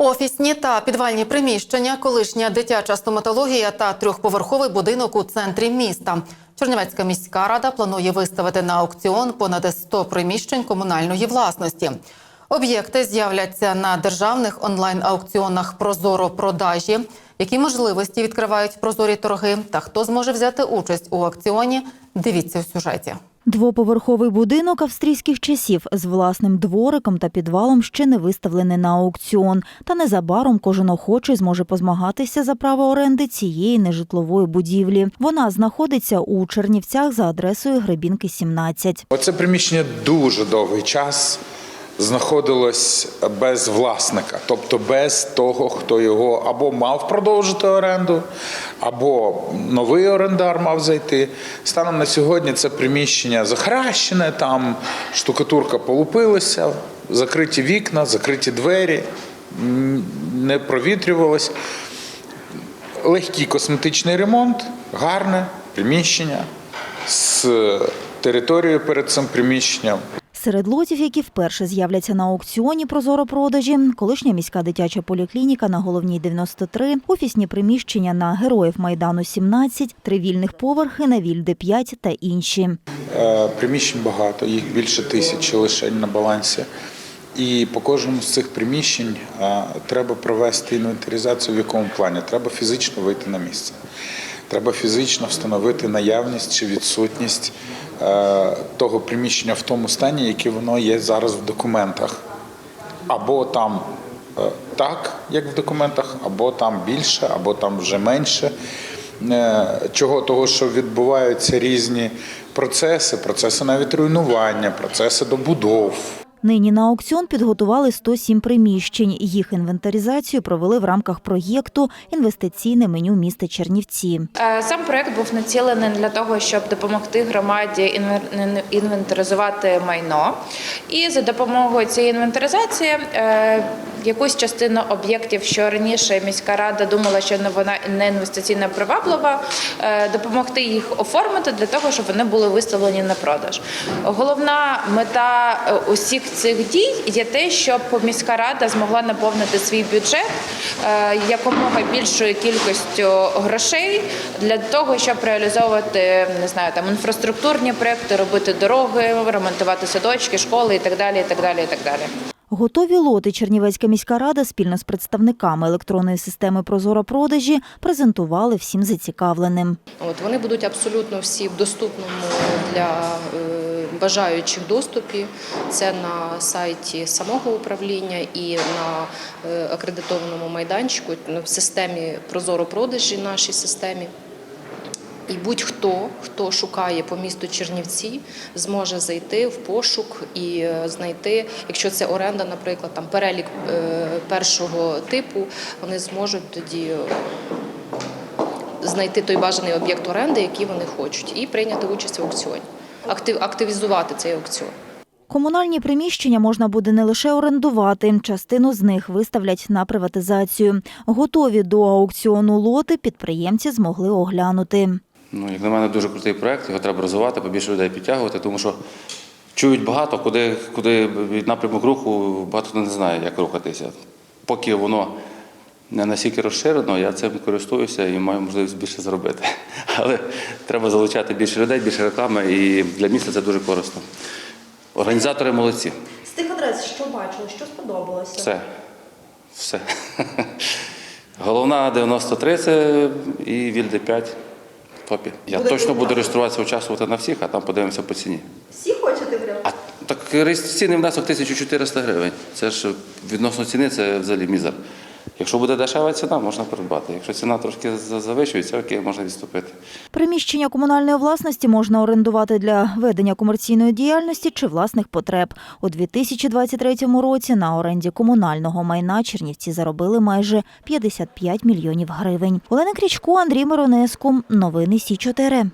Офісні та підвальні приміщення, колишня дитяча стоматологія та трьохповерховий будинок у центрі міста. Чернівецька міська рада планує виставити на аукціон понад 100 приміщень комунальної власності. Об'єкти з'являться на державних онлайн-аукціонах Прозоро продажі. Які можливості відкривають прозорі торги та хто зможе взяти участь у аукціоні? Дивіться у сюжеті. Двоповерховий будинок австрійських часів з власним двориком та підвалом ще не виставлений на аукціон. Та незабаром кожен охочий зможе позмагатися за право оренди цієї нежитлової будівлі. Вона знаходиться у Чернівцях за адресою Гребінки 17. Оце приміщення дуже довгий час знаходилось без власника, тобто без того, хто його або мав продовжити оренду, або новий орендар мав зайти. Станом на сьогодні це приміщення захаращене, там штукатурка полупилася, закриті вікна, закриті двері, не провітрювалось. Легкий косметичний ремонт, гарне приміщення з територією перед цим приміщенням. Серед лотів, які вперше з'являться на аукціоні прозоропродажі, колишня міська дитяча поліклініка на головній 93, офісні приміщення на героїв майдану 17, три вільних поверхи на Вільде 5 та інші. Е, Приміщень багато, їх більше тисячі лише на балансі. І по кожному з цих приміщень е, треба провести інвентаризацію в якому плані. Треба фізично вийти на місце. Треба фізично встановити наявність чи відсутність е, того приміщення в тому стані, яке воно є зараз в документах. Або там е, так, як в документах, або там більше, або там вже менше. Чого того, що відбуваються різні процеси, процеси навіть руйнування, процеси добудов. Нині на аукціон підготували 107 приміщень. Їх інвентаризацію провели в рамках проєкту Інвестиційне меню міста Чернівці. Е, Сам проєкт був націлений для того, щоб допомогти громаді інвентаризувати майно. І за допомогою цієї інвентаризації е, якусь частину об'єктів, що раніше міська рада думала, що вона не інвестиційно приваблива, е, допомогти їх оформити для того, щоб вони були виставлені на продаж. Головна мета е, усіх цих дій є те, щоб міська рада змогла наповнити свій бюджет е, якомога більшою кількістю грошей для того, щоб реалізовувати не знаю, там інфраструктурні проекти, робити дороги, ремонтувати садочки, школи і так далі. І так далі, і так далі. Готові лоти Чернівецька міська рада спільно з представниками електронної системи Прозоро продажі презентували всім зацікавленим. От вони будуть абсолютно всі в доступному для е, бажаючих доступі. Це на сайті самого управління і на е, акредитованому майданчику ну, в системі Прозоро продажі нашій системі. І будь-хто, хто шукає по місту Чернівці, зможе зайти в пошук і е, знайти, якщо це оренда, наприклад, там перелік е, першого типу, вони зможуть тоді е, знайти той бажаний об'єкт оренди, який вони хочуть, і прийняти участь в аукціоні, актив, активізувати цей аукціон. Комунальні приміщення можна буде не лише орендувати, частину з них виставлять на приватизацію. Готові до аукціону лоти підприємці змогли оглянути. Ну, як на мене, дуже крутий проект, його треба розвивати, побільше людей підтягувати, тому що чують багато, куди, куди від напрямок руху багато хто не знає, як рухатися. Поки воно не настільки розширено, я цим користуюся і маю можливість більше зробити. Але треба залучати більше людей, більше реклами, і для міста це дуже корисно. Організатори молодці. З тих адрес, що бачили, що сподобалося? Все. Все. Головна 93 це і Вільде 5 в топі. Я Буде точно буду реєструватися участвувати на всіх, а там подивимося по ціні. Всі хочете прямо? А так реєстраційний внесок 1400 гривень. Це ж відносно ціни, це взагалі мізер. Якщо буде дешева ціна, можна придбати. Якщо ціна трошки завищується, окей, можна відступити. Приміщення комунальної власності можна орендувати для ведення комерційної діяльності чи власних потреб. У 2023 році на оренді комунального майна Чернівці заробили майже 55 мільйонів гривень. Олена Крічко, Андрій Миронеску. Новини Сі 4